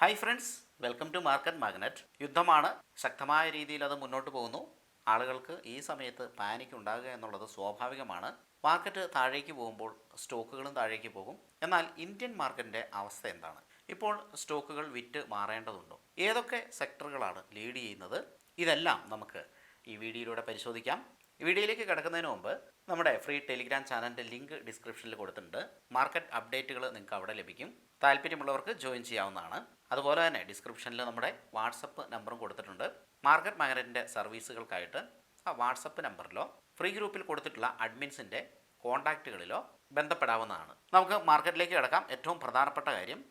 Hi friends welcome to market magnet യുദ്ധമാണ്. ശക്തമായ രീതിയിൽ അത് മുന്നോട്ട് പോകുന്നു. ആളുകൾക്ക് ഈ സമയത്ത് പാനിക് ഉണ്ടാകുക എന്നുള്ളത് സ്വാഭാവികമാണ്. മാർക്കറ്റ് താഴേക്ക് പോകുമ്പോൾ സ്റ്റോക്കുകളും താഴേക്ക് പോകും. എന്നാൽ ഇന്ത്യൻ മാർക്കറ്റിന്റെ അവസ്ഥ എന്താണ്? ഇപ്പോൾ സ്റ്റോക്കുകൾ വിറ്റ് മാറേണ്ടതുണ്ടോ. ഏതൊക്കെ സെക്ടറുകളാണ് ലീഡ് ചെയ്യുന്നത്? ഇതെല്ലാം നമുക്ക് ഈ വീഡിയോയിലൂടെ പരിശോധിക്കാം. വീഡിയോയിലേക്ക് കിടക്കുന്നതിന് മുമ്പ് നമ്മുടെ ഫ്രീ ടെലിഗ്രാം ചാനലിന്റെ ലിങ്ക് ഡിസ്ക്രിപ്ഷനിൽ കൊടുത്തിട്ടുണ്ട്. മാർക്കറ്റ് അപ്ഡേറ്റുകൾ നിങ്ങൾക്ക് അവിടെ ലഭിക്കും. താല്പര്യമുള്ളവർക്ക് ജോയിൻ ചെയ്യാവുന്നതാണ്. അതുപോലെ തന്നെ ഡിസ്ക്രിപ്ഷനിൽ നമ്മുടെ വാട്സപ്പ് നമ്പറും കൊടുത്തിട്ടുണ്ട്. മാർക്കറ്റ് മാഗ്നറ്റിന്റെ സർവീസുകൾക്കായിട്ട് ആ വാട്സപ്പ് നമ്പറിലോ ഫ്രീ ഗ്രൂപ്പിൽ കൊടുത്തിട്ടുള്ള അഡ്മിൻസിന്റെ കോൺടാക്റ്റുകളിലോ ബന്ധപ്പെടാവുന്നതാണ്. നമുക്ക് മാർക്കറ്റിലേക്ക് കിടക്കാം. ഏറ്റവും പ്രധാനപ്പെട്ട കാര്യം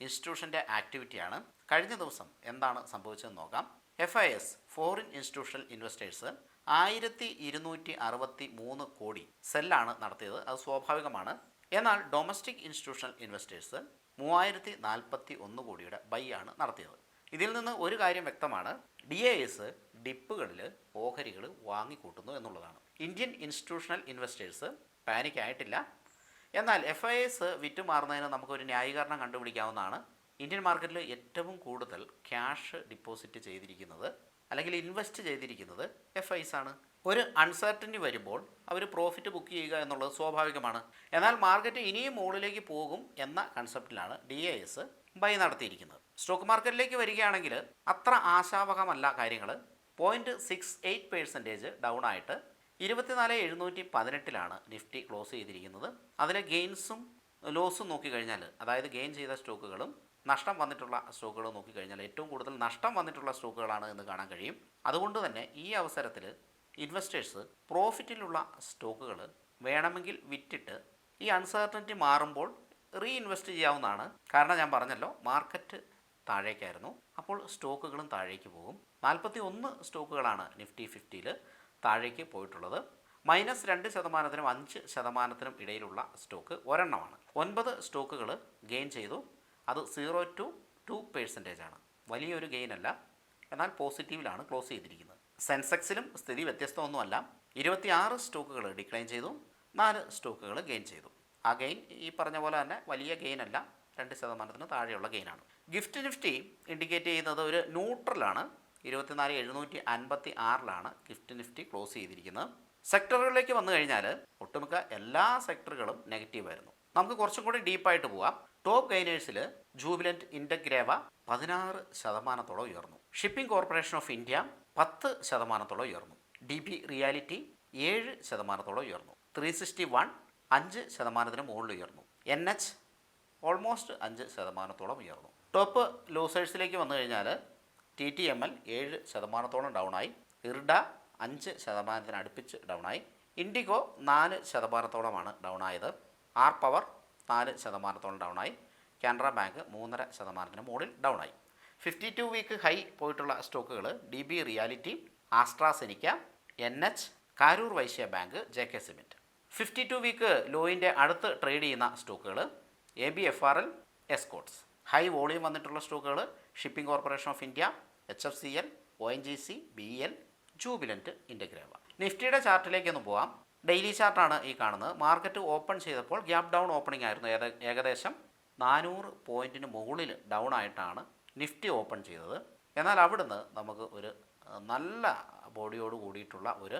ഇൻസ്റ്റിറ്റ്യൂഷന്റെ ആക്ടിവിറ്റിയാണ്. കഴിഞ്ഞ ദിവസം എന്താണ് സംഭവിച്ചതെന്ന് നോക്കാം. F I S foreign institutional investors ആയിരത്തി ഇരുന്നൂറ്റി അറുപത്തി മൂന്ന് കോടി സെല്ലാണ് നടത്തിയത്. അത് സ്വാഭാവികമാണ്. എന്നാൽ ഡൊമസ്റ്റിക് ഇൻസ്റ്റിറ്റ്യൂഷണൽ ഇൻവെസ്റ്റേഴ്സ് മൂവായിരത്തി നാൽപ്പത്തി ഒന്ന് കോടിയുടെ ബൈ ആണ് നടത്തിയത്. ഇതിൽ നിന്ന് ഒരു കാര്യം വ്യക്തമാണ്. ഡി എ എസ് ഡിപ്പുകളിൽ ഓഹരികൾ വാങ്ങിക്കൂട്ടുന്നു എന്നുള്ളതാണ്. ഇന്ത്യൻ ഇൻസ്റ്റിറ്റ്യൂഷണൽ ഇൻവെസ്റ്റേഴ്സ് പാനിക് ആയിട്ടില്ല. എന്നാൽ എഫ് ഐ എസ് വിറ്റുമാറുന്നതിന് നമുക്കൊരു ന്യായീകരണം കണ്ടുപിടിക്കാവുന്നതാണ്. ഇന്ത്യൻ മാർക്കറ്റിൽ ഏറ്റവും കൂടുതൽ ക്യാഷ് ഡിപ്പോസിറ്റ് ചെയ്തിരിക്കുന്നത് അല്ലെങ്കിൽ ഇൻവെസ്റ്റ് ചെയ്തിരിക്കുന്നത് എഫ് ഐസ് ആണ്. ഒരു അൺസർട്ടനിറ്റി വരുമ്പോൾ അവർ പ്രോഫിറ്റ് ബുക്ക് ചെയ്യുക എന്നുള്ളത് സ്വാഭാവികമാണ്. എന്നാൽ മാർക്കറ്റ് ഇനിയും മുകളിലേക്ക് പോകും എന്ന കൺസെപ്റ്റിലാണ് ഡി എ എസ് ബൈ നടത്തിയിരിക്കുന്നത്. സ്റ്റോക്ക് മാർക്കറ്റിലേക്ക് വരികയാണെങ്കിൽ അത്ര ആശാവഹമല്ല കാര്യങ്ങൾ point six eight percentage down ആയിട്ട് ഇരുപത്തിനാല് എഴുന്നൂറ്റി പതിനെട്ടിലാണ് നിഫ്റ്റി ക്ലോസ് ചെയ്തിരിക്കുന്നത്. അതിലെ ഗെയിൻസും ലോസും നോക്കിക്കഴിഞ്ഞാൽ അതായത് ഗെയിൻ ചെയ്ത സ്റ്റോക്കുകളും നഷ്ടം വന്നിട്ടുള്ള സ്റ്റോക്കുകൾ നോക്കിക്കഴിഞ്ഞാൽ ഏറ്റവും കൂടുതൽ നഷ്ടം വന്നിട്ടുള്ള സ്റ്റോക്കുകളാണ് എന്ന് കാണാൻ കഴിയും. അതുകൊണ്ട് തന്നെ ഈ അവസരത്തിൽ ഇൻവെസ്റ്റേഴ്സ് പ്രോഫിറ്റിലുള്ള സ്റ്റോക്കുകൾ വേണമെങ്കിൽ വിറ്റിട്ട് ഈ അൺസർട്ടനിറ്റി മാറുമ്പോൾ റീഇൻവെസ്റ്റ് ചെയ്യാവുന്നതാണ്. കാരണം ഞാൻ പറഞ്ഞല്ലോ മാർക്കറ്റ് താഴേക്കായിരുന്നു. അപ്പോൾ സ്റ്റോക്കുകളും താഴേക്ക് പോകും. നാൽപ്പത്തി ഒന്ന് സ്റ്റോക്കുകളാണ് നിഫ്റ്റി ഫിഫ്റ്റിയിൽ താഴേക്ക് പോയിട്ടുള്ളത്. മൈനസ് രണ്ട് ശതമാനത്തിനും അഞ്ച് ശതമാനത്തിനും ഇടയിലുള്ള സ്റ്റോക്ക് ഒരെണ്ണമാണ്. ഒൻപത് സ്റ്റോക്കുകൾ ഗെയിൻ ചെയ്തു. അത് സീറോ ടു ടു പേഴ്സന്റേജ് ആണ്. വലിയൊരു ഗെയിൻ അല്ല. എന്നാൽ പോസിറ്റീവിലാണ് ക്ലോസ് ചെയ്തിരിക്കുന്നത്. സെൻസെക്സിലും സ്ഥിതി വ്യത്യസ്തമൊന്നുമല്ല. ഇരുപത്തിയാറ് സ്റ്റോക്കുകൾ ഡിക്ലൈൻ ചെയ്തു. നാല് സ്റ്റോക്കുകൾ ഗെയിൻ ചെയ്തു. ആ ഗെയിൻ ഈ പറഞ്ഞ പോലെ തന്നെ വലിയ ഗെയിൻ അല്ല. രണ്ട് ശതമാനത്തിന് താഴെയുള്ള ഗെയിനാണ് ഗിഫ്റ്റ് നിഫ്റ്റി ഇൻഡിക്കേറ്റ് ചെയ്യുന്നത് ഒരു ന്യൂട്രലാണ് ഇരുപത്തിനാല് എഴുന്നൂറ്റി അൻപത്തി ആറിലാണ് ഗിഫ്റ്റ് നിഫ്റ്റി ക്ലോസ് ചെയ്തിരിക്കുന്നത്. സെക്ടറുകളിലേക്ക് വന്നു കഴിഞ്ഞാൽ ഒട്ടുമിക്ക എല്ലാ സെക്ടറുകളും നെഗറ്റീവായിരുന്നു നമുക്ക് കുറച്ചും കൂടി ഡീപ്പായിട്ട് പോവാം. ടോപ്പ് ഗൈനേഴ്സിൽ ജൂബിലന്റ് ഇൻഡഗ്രേവ പതിനാറ് ശതമാനത്തോളം ഉയർന്നു. ഷിപ്പിംഗ് കോർപ്പറേഷൻ ഓഫ് ഇന്ത്യ പത്ത് ശതമാനത്തോളം ഉയർന്നു. ഡി ബി റിയാലിറ്റി ഏഴ് ശതമാനത്തോളം ഉയർന്നു. ത്രീ സിക്സ്റ്റി വൺ അഞ്ച് ശതമാനത്തിന് മുകളിൽ ഉയർന്നു. എൻ എച്ച് ഓൾമോസ്റ്റ് അഞ്ച് ശതമാനത്തോളം ഉയർന്നു. ടോപ്പ് ലൂസേഴ്സിലേക്ക് വന്നു കഴിഞ്ഞാൽ ടി ടി എം എൽ ഏഴ് ശതമാനത്തോളം ഡൗണായി ഇർഡ അഞ്ച് ശതമാനത്തിന് അടുപ്പിച്ച് ഡൗണായി ഇൻഡിഗോ നാല് ശതമാനത്തോളമാണ് ഡൗണായത് ആർ പവർ നാല് ശതമാനത്തോളം ഡൗണായി. കാനറ ബാങ്ക് മൂന്നര ശതമാനത്തിന് മുകളിൽ ഡൗണായി. ഫിഫ്റ്റി ടു വീക്ക് ഹൈ പോയിട്ടുള്ള സ്റ്റോക്കുകൾ D B realty AstraZeneca N H Karur Vysya bank J K cement fifty two week ലോയിന്റെ അടുത്ത് ട്രേഡ് ചെയ്യുന്ന സ്റ്റോക്കുകൾ A B F R L Escorts high volume വന്നിട്ടുള്ള സ്റ്റോക്കുകൾ shipping corporation of India H F C L O N G C B L Jubilant Ingrevia നിഫ്റ്റിയുടെ ചാർട്ടിലേക്ക് ഒന്ന് പോവാം. Daily ചാർട്ടാണ് ഈ കാണുന്നത്. മാർക്കറ്റ് ഓപ്പൺ ചെയ്തപ്പോൾ ഗ്യാപ് ഡൗൺ ഓപ്പണിംഗ് ആയിരുന്നു. ഏകദേശം നാനൂറ് പോയിന്റിന് മുകളിൽ ഡൗൺ ആയിട്ടാണ് നിഫ്റ്റി ഓപ്പൺ ചെയ്തത്. എന്നാൽ അവിടുന്ന് നമുക്ക് ഒരു നല്ല ബോഡിയോട് കൂടിയിട്ടുള്ള ഒരു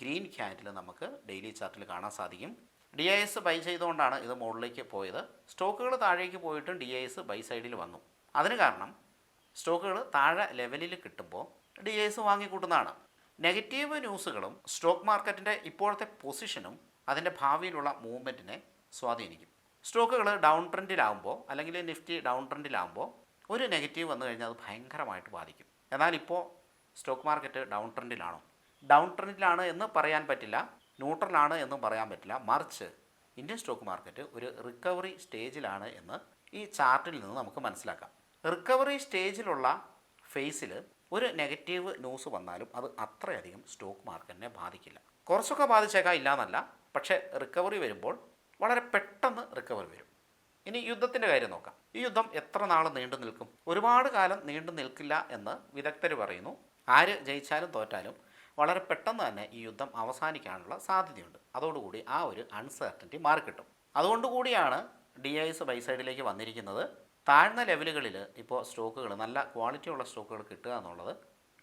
ഗ്രീൻ ക്യാൻഡിൽ നമുക്ക് ഡെയിലി ചാർട്ടിൽ കാണാൻ സാധിക്കും. ഡി ഐ എസ് ബൈ ചെയ്തുകൊണ്ടാണ് ഇത് മുകളിലേക്ക് പോയത്. സ്റ്റോക്കുകൾ താഴേക്ക് പോയിട്ടും ഡി ഐ എസ് ബൈ സൈഡിൽ വന്നു. അതിന് കാരണം സ്റ്റോക്കുകൾ താഴെ ലെവലിൽ കിട്ടുമ്പോൾ ഡി ഐ എസ് വാങ്ങിക്കൂട്ടുന്നതാണ്. നെഗറ്റീവ് ന്യൂസുകളും സ്റ്റോക്ക് മാർക്കറ്റിന്റെ ഇപ്പോഴത്തെ പൊസിഷനും അതിന്റെ ഭാവിയിലുള്ള മൂവ്മെന്റിനെ സ്വാധീനിക്കും. സ്റ്റോക്കുകൾ ഡൗൺ ട്രെൻഡിലാകുമ്പോൾ അല്ലെങ്കിൽ നിഫ്റ്റി ഡൗൺ ട്രെൻഡിലാകുമ്പോൾ ഒരു നെഗറ്റീവ് വന്നു കഴിഞ്ഞാൽ അത് ഭയങ്കരമായിട്ട് ബാധിക്കും. എന്നാൽ ഇപ്പോൾ സ്റ്റോക്ക് മാർക്കറ്റ് ഡൗൺ ട്രെൻഡിലാണോ? ഡൗൺ ട്രെൻഡിലാണ് എന്ന് പറയാൻ പറ്റില്ല ന്യൂട്രലാണ് എന്നും പറയാൻ പറ്റില്ല. മറിച്ച് ഇന്ത്യൻ സ്റ്റോക്ക് മാർക്കറ്റ് ഒരു റിക്കവറി സ്റ്റേജിലാണ് എന്ന് ഈ ചാർട്ടിൽ നിന്ന് നമുക്ക് മനസ്സിലാക്കാം. റിക്കവറി സ്റ്റേജിലുള്ള ഫേസിൽ ഒരു നെഗറ്റീവ് ന്യൂസ് വന്നാലും അത് അത്രയധികം സ്റ്റോക്ക് മാർക്കറ്റിനെ ബാധിക്കില്ല. കുറച്ചൊക്കെ ബാധിച്ചേക്കാം ഇല്ലാന്നല്ല. പക്ഷേ റിക്കവറി വരുമ്പോൾ വളരെ പെട്ടെന്ന് റിക്കവറി വരും. ഇനി യുദ്ധത്തിന്റെ കാര്യം നോക്കാം. ഈ യുദ്ധം എത്ര നാൾ നീണ്ടു നിൽക്കും? ഒരുപാട് കാലം നീണ്ടു നിൽക്കില്ല എന്ന് വിദഗ്ധർ പറയുന്നു. ആര് ജയിച്ചാലും തോറ്റാലും വളരെ പെട്ടെന്ന് തന്നെ ഈ യുദ്ധം അവസാനിക്കാനുള്ള സാധ്യതയുണ്ട്. അതോടുകൂടി ആ ഒരു അൺസെർട്ടന്റി മാറിക്കിട്ടും. അതുകൊണ്ടുകൂടിയാണ് ഡി ഐ എസ് ബൈ സൈഡിലേക്ക് വന്നിരിക്കുന്നത്. താഴ്ന്ന ലെവലുകളിൽ ഇപ്പോൾ സ്റ്റോക്കുകൾ നല്ല ക്വാളിറ്റി ഉള്ള സ്റ്റോക്കുകൾ കിട്ടുക എന്നുള്ളത്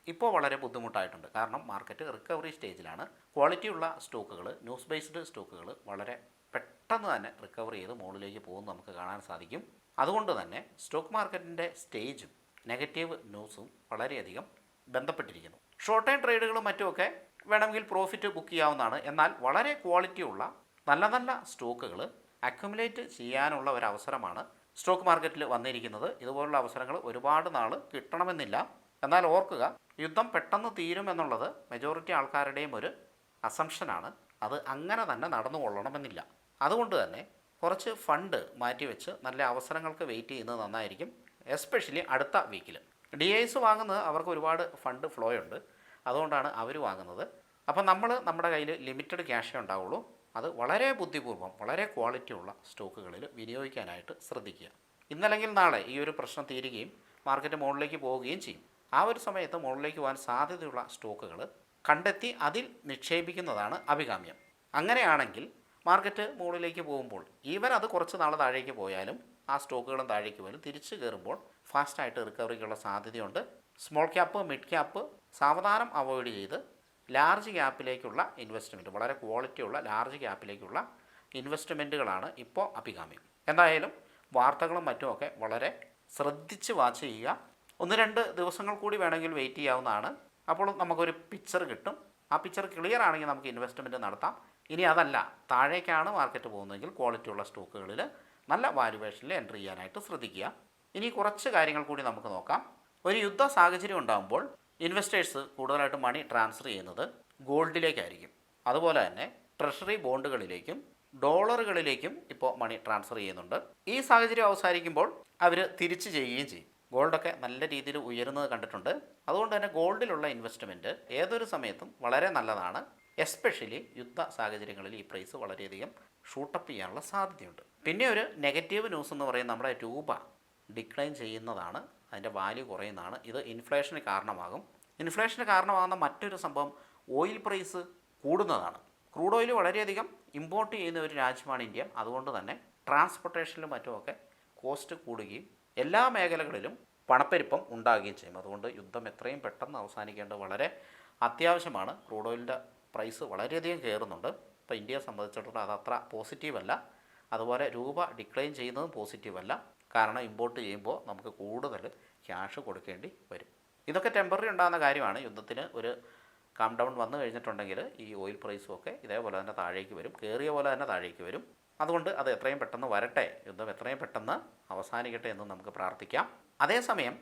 ഇപ്പോൾ വളരെ ബുദ്ധിമുട്ടായിട്ടുണ്ട്. കാരണം മാർക്കറ്റ് റിക്കവറി സ്റ്റേജിലാണ്. ക്വാളിറ്റി ഉള്ള സ്റ്റോക്കുകൾ ന്യൂസ് ബേസ്ഡ് സ്റ്റോക്കുകൾ വളരെ പെട്ടെന്ന് തന്നെ റിക്കവർ ചെയ്ത് മുകളിലേക്ക് പോകുന്ന നമുക്ക് കാണാൻ സാധിക്കും. അതുകൊണ്ട് തന്നെ സ്റ്റോക്ക് മാർക്കറ്റിന്റെ സ്റ്റേജും നെഗറ്റീവ് ന്യൂസും വളരെയധികം ബന്ധപ്പെട്ടിരിക്കുന്നു. ഷോർട്ട് ടൈം ട്രേഡുകളും മറ്റുമൊക്കെ വേണമെങ്കിൽ പ്രോഫിറ്റ് ബുക്ക് ചെയ്യാവുന്നതാണ്. എന്നാൽ വളരെ ക്വാളിറ്റിയുള്ള നല്ല നല്ല സ്റ്റോക്കുകൾ അക്യുമുലേറ്റ് ചെയ്യാനുള്ള ഒരു അവസരമാണ് സ്റ്റോക്ക് മാർക്കറ്റിൽ വന്നിരിക്കുന്നത്. ഇതുപോലുള്ള അവസരങ്ങൾ ഒരുപാട് നാൾ കിട്ടണമെന്നില്ല. എന്നാൽ ഓർക്കുക യുദ്ധം പെട്ടെന്ന് തീരുമെന്നുള്ളത് മെജോറിറ്റി ആൾക്കാരുടെയും ഒരു അസംഷനാണ് അത് അങ്ങനെ തന്നെ നടന്നു കൊള്ളണമെന്നില്ല. അതുകൊണ്ട് തന്നെ കുറച്ച് ഫണ്ട് മാറ്റിവെച്ച് നല്ല അവസരങ്ങൾക്ക് വെയിറ്റ് ചെയ്യുന്നത് നന്നായിരിക്കും എസ്പെഷ്യലി അടുത്ത വീക്കിൽ ഡി ഐസ് വാങ്ങുന്നത് അവർക്ക് ഒരുപാട് ഫണ്ട് ഫ്ലോ ഉണ്ട്. അതുകൊണ്ടാണ് അവർ വാങ്ങുന്നത്. അപ്പം നമ്മൾ നമ്മുടെ കയ്യിൽ ലിമിറ്റഡ് ക്യാഷേ ഉണ്ടാവുള്ളൂ. അത് വളരെ ബുദ്ധിപൂർവം വളരെ ക്വാളിറ്റി ഉള്ള സ്റ്റോക്കുകളിൽ വിനിയോഗിക്കാനായിട്ട് ശ്രദ്ധിക്കുക. ഇന്നല്ലെങ്കിൽ നാളെ ഈ ഒരു പ്രശ്നം തീരുകയും മാർക്കറ്റ് മുകളിലേക്ക് പോവുകയും ചെയ്യും. ആ ഒരു സമയത്ത് മുകളിലേക്ക് പോകാൻ സാധ്യതയുള്ള സ്റ്റോക്കുകൾ കണ്ടെത്തി അതിൽ നിക്ഷേപിക്കുന്നതാണ് അഭികാമ്യം. അങ്ങനെയാണെങ്കിൽ മാർക്കറ്റ് മുകളിലേക്ക് പോകുമ്പോൾ ഈവൻ അത് കുറച്ച് നാൾ താഴേക്ക് പോയാലും ആ സ്റ്റോക്കുകളും താഴേക്ക് പോയാലും തിരിച്ചു കയറുമ്പോൾ ഫാസ്റ്റായിട്ട് റിക്കവറിക്കുള്ള സാധ്യതയുണ്ട്. സ്മോൾ ക്യാപ്പ് മിഡ് ക്യാപ്പ് സാവധാനം അവോയ്ഡ് ചെയ്ത് ലാർജ് ക്യാപ്പിലേക്കുള്ള ഇൻവെസ്റ്റ്മെന്റ് വളരെ ക്വാളിറ്റിയുള്ള ലാർജ് ക്യാപ്പിലേക്കുള്ള ഇൻവെസ്റ്റ്മെന്റുകളാണ് ഇപ്പോൾ അഭികാമ്യം. എന്തായാലും വാർത്തകളും മറ്റുമൊക്കെ വളരെ ശ്രദ്ധിച്ച് വാച്ച് ചെയ്യുക. ഒന്ന് രണ്ട് ദിവസങ്ങൾ കൂടി വേണമെങ്കിൽ വെയിറ്റ് ചെയ്യാവുന്നതാണ്. അപ്പോൾ നമുക്കൊരു പിക്ചർ കിട്ടും. ആ പിക്ചർ ക്ലിയർ ആണെങ്കിൽ നമുക്ക് ഇൻവെസ്റ്റ്മെന്റ് നടത്താം. ഇനി അതല്ല താഴേക്കാണ് മാർക്കറ്റ് പോകുന്നതെങ്കിൽ ക്വാളിറ്റിയുള്ള സ്റ്റോക്കുകളിൽ നല്ല വാല്യുവേഷനിൽ എൻട്രി ചെയ്യാനായിട്ട് ശ്രദ്ധിക്കുക. ഇനി കുറച്ച് കാര്യങ്ങൾ കൂടി നമുക്ക് നോക്കാം. ഒരു യുദ്ധ സാഹചര്യം ഉണ്ടാകുമ്പോൾ ഇൻവെസ്റ്റേഴ്സ് കൂടുതലായിട്ട് മണി ട്രാൻസ്ഫർ ചെയ്യുന്നത് ഗോൾഡിലേക്കായിരിക്കും. അതുപോലെ തന്നെ ട്രഷറി ബോണ്ടുകളിലേക്കും ഡോളറുകളിലേക്കും ഇപ്പോൾ മണി ട്രാൻസ്ഫർ ചെയ്യുന്നുണ്ട്. ഈ സാഹചര്യം അവസാനിക്കുമ്പോൾ അവർ തിരിച്ചു ചെയ്യുകയും ചെയ്യും. ഗോൾഡൊക്കെ നല്ല രീതിയിൽ ഉയരുന്നത് കണ്ടിട്ടുണ്ട്. അതുകൊണ്ട് തന്നെ ഗോൾഡിലുള്ള ഇൻവെസ്റ്റ്മെന്റ് ഏതൊരു സമയത്തും വളരെ നല്ലതാണ്. എസ്പെഷ്യലി യുദ്ധ സാഹചര്യങ്ങളിൽ ഈ പ്രൈസ് വളരെയധികം ഷൂട്ടപ്പ് ചെയ്യാനുള്ള സാധ്യതയുണ്ട്. പിന്നെ ഒരു നെഗറ്റീവ് ന്യൂസ് എന്ന് പറയുന്നത് നമ്മുടെ രൂപ ഡിക്ലൈൻ ചെയ്യുന്നതാണ്. അതിന്റെ വാല്യൂ കുറയുന്നതാണ്. ഇത് ഇൻഫ്ലേഷന് കാരണമാകും. ഇൻഫ്ലേഷന് കാരണമാകുന്ന മറ്റൊരു സംഭവം ഓയിൽ പ്രൈസ് കൂടുന്നതാണ്. ക്രൂഡ് ഓയിൽ വളരെയധികം ഇമ്പോർട്ട് ചെയ്യുന്ന ഒരു രാജ്യമാണ് ഇന്ത്യ. അതുകൊണ്ട് തന്നെ ട്രാൻസ്പോർട്ടേഷനിലും മറ്റുമൊക്കെ കോസ്റ്റ് കൂടുകയും എല്ലാ മേഖലകളിലും പണപ്പെരുപ്പം ഉണ്ടാകുകയും ചെയ്യും. അതുകൊണ്ട് യുദ്ധം എത്രയും പെട്ടെന്ന് അവസാനിക്കേണ്ടത് വളരെ അത്യാവശ്യമാണ്. ക്രൂഡ് ഓയിലിന്റെ പ്രൈസ് വളരെയധികം കയറുന്നുണ്ട്. ഇപ്പോൾ ഇന്ത്യയെ സംബന്ധിച്ചിടത്തോളം അത് അത്ര പോസിറ്റീവല്ല അതുപോലെ രൂപ ഡിക്ലൈൻ ചെയ്യുന്നതും പോസിറ്റീവല്ല കാരണം ഇമ്പോർട്ട് ചെയ്യുമ്പോൾ നമുക്ക് കൂടുതൽ ക്യാഷ് കൊടുക്കേണ്ടി വരും. ഇതൊക്കെ ടെമ്പററി ഉണ്ടാകുന്ന കാര്യമാണ്. യുദ്ധത്തിന് ഒരു കാം ഡൗൺ വന്നു കഴിഞ്ഞിട്ടുണ്ടെങ്കിൽ ഈ ഓയിൽ പ്രൈസും ഒക്കെ ഇതേപോലെ തന്നെ താഴേക്ക് വരും. കയറിയ പോലെ തന്നെ താഴേക്ക് വരും. അതുകൊണ്ട് അത് എത്രയും പെട്ടെന്ന് വരട്ടെ. യുദ്ധം എത്രയും പെട്ടെന്ന് അവസാനിക്കട്ടെ എന്ന് നമുക്ക് പ്രാർത്ഥിക്കാം. അതേസമയം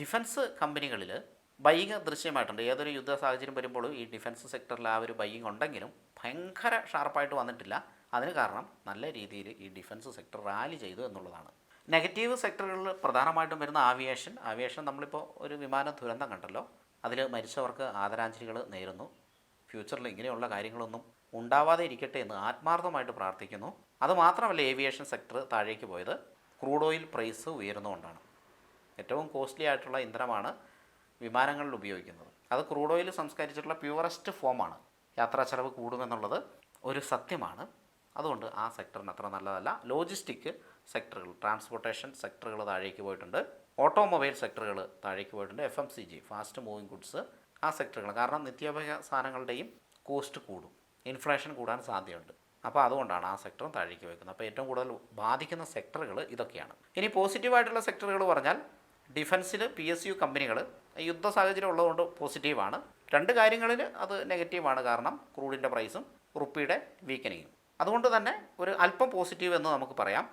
ഡിഫൻസ് കമ്പനികളിൽ ബൈയിങ് ദൃശ്യമായിട്ടുണ്ട്. ഏതൊരു യുദ്ധ സാഹചര്യം വരുമ്പോഴും ഈ ഡിഫൻസ് സെക്ടറിൽ ആ ഒരു ബൈയിങ് ഉണ്ടെങ്കിലും ഭയങ്കര ഷാർപ്പായിട്ട് വന്നിട്ടില്ല. അതിന് കാരണം നല്ല രീതിയിൽ ഈ ഡിഫൻസ് സെക്ടർ റാലി ചെയ്തു എന്നുള്ളതാണ്. നെഗറ്റീവ് സെക്ടറുകളിൽ പ്രധാനമായിട്ടും വരുന്ന ആവിയേഷൻ ആവിയേഷൻ നമ്മളിപ്പോൾ ഒരു വിമാന ദുരന്തം കണ്ടല്ലോ. അതിൽ മരിച്ചവർക്ക് ആദരാഞ്ജലികൾ നേരുന്നു. ഫ്യൂച്ചറിൽ ഇങ്ങനെയുള്ള കാര്യങ്ങളൊന്നും ഉണ്ടാവാതെ ഇരിക്കട്ടെ എന്ന് ആത്മാർത്ഥമായിട്ട് പ്രാർത്ഥിക്കുന്നു. അതുമാത്രമല്ല ഏവിയേഷൻ സെക്ടർ താഴേക്ക് പോയത്. ക്രൂഡ് ഓയിൽ പ്രൈസ് ഉയരുന്നുകൊണ്ടാണ് ഏറ്റവും കോസ്റ്റ്ലി ആയിട്ടുള്ള ഇന്ധനമാണ് വിമാനങ്ങളിൽ ഉപയോഗിക്കുന്നത്. അത് ക്രൂഡ് ഓയിൽ സംസ്കരിച്ചിട്ടുള്ള പ്യുവറസ്റ്റ് ഫോമാണ് യാത്രാ ചെലവ് കൂടുമെന്നുള്ളത് ഒരു സത്യമാണ്. അതുകൊണ്ട് ആ സെക്ടറിന് അത്ര നല്ലതല്ല. ലോജിസ്റ്റിക് സെക്ടറുകൾ ട്രാൻസ്പോർട്ടേഷൻ സെക്ടറുകൾ താഴേക്ക് പോയിട്ടുണ്ട്. ഓട്ടോമൊബൈൽ സെക്ടറുകൾ താഴേക്ക് പോയിട്ടുണ്ട്. F M C G fast moving goods ആ സെക്ടറുകൾ കാരണം നിത്യോപയോഗ സാധനങ്ങളുടെയും കോസ്റ്റ് കൂടും. ഇൻഫ്ലേഷൻ കൂടാൻ സാധ്യതയുണ്ട്. അപ്പോൾ അതുകൊണ്ടാണ് ആ സെക്ടറും താഴേക്ക് വയ്ക്കുന്നത് അപ്പോൾ ഏറ്റവും കൂടുതൽ ബാധിക്കുന്ന സെക്ടറുകൾ ഇതൊക്കെയാണ്. ഇനി പോസിറ്റീവായിട്ടുള്ള സെക്ടറുകൾ പറഞ്ഞാൽ ഡിഫൻസിൽ പി എസ് യു കമ്പനികൾ യുദ്ധ സാഹചര്യം ഉള്ളതുകൊണ്ട് പോസിറ്റീവാണ് രണ്ട് കാര്യങ്ങളിൽ അത് നെഗറ്റീവാണ് കാരണം ക്രൂഡിന്റെ പ്രൈസും റുപ്പിയുടെ വീക്കനിങ്ങും അതുകൊണ്ട് തന്നെ ഒരു അല്പം പോസിറ്റീവ് എന്ന് നമുക്ക് പറയാം.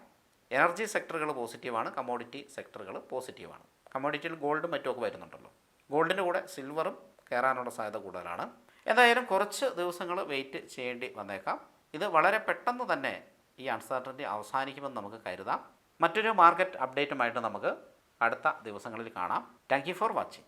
എനർജി സെക്ടറുകൾ പോസിറ്റീവാണ് കമ്മോഡിറ്റി സെക്ടറുകൾ പോസിറ്റീവാണ് കമ്മോഡിറ്റിയിൽ ഗോൾഡും മറ്റുമൊക്കെ വരുന്നുണ്ടല്ലോ. ഗോൾഡിന്റെ കൂടെ സിൽവറും കയറാനുള്ള സാധ്യത കൂടുതലാണ്. എന്തായാലും കുറച്ച് ദിവസങ്ങൾ വെയിറ്റ് ചെയ്യേണ്ടി വന്നേക്കാം. ഇത് വളരെ പെട്ടെന്ന് തന്നെ ഈ അൺസർട്ടന്റി അവസാനിക്കുമെന്ന് നമുക്ക് കരുതാം. മറ്റൊരു മാർക്കറ്റ് അപ്ഡേറ്റുമായിട്ട് നമുക്ക് അടുത്ത ദിവസങ്ങളിൽ കാണാം. Thank you for watching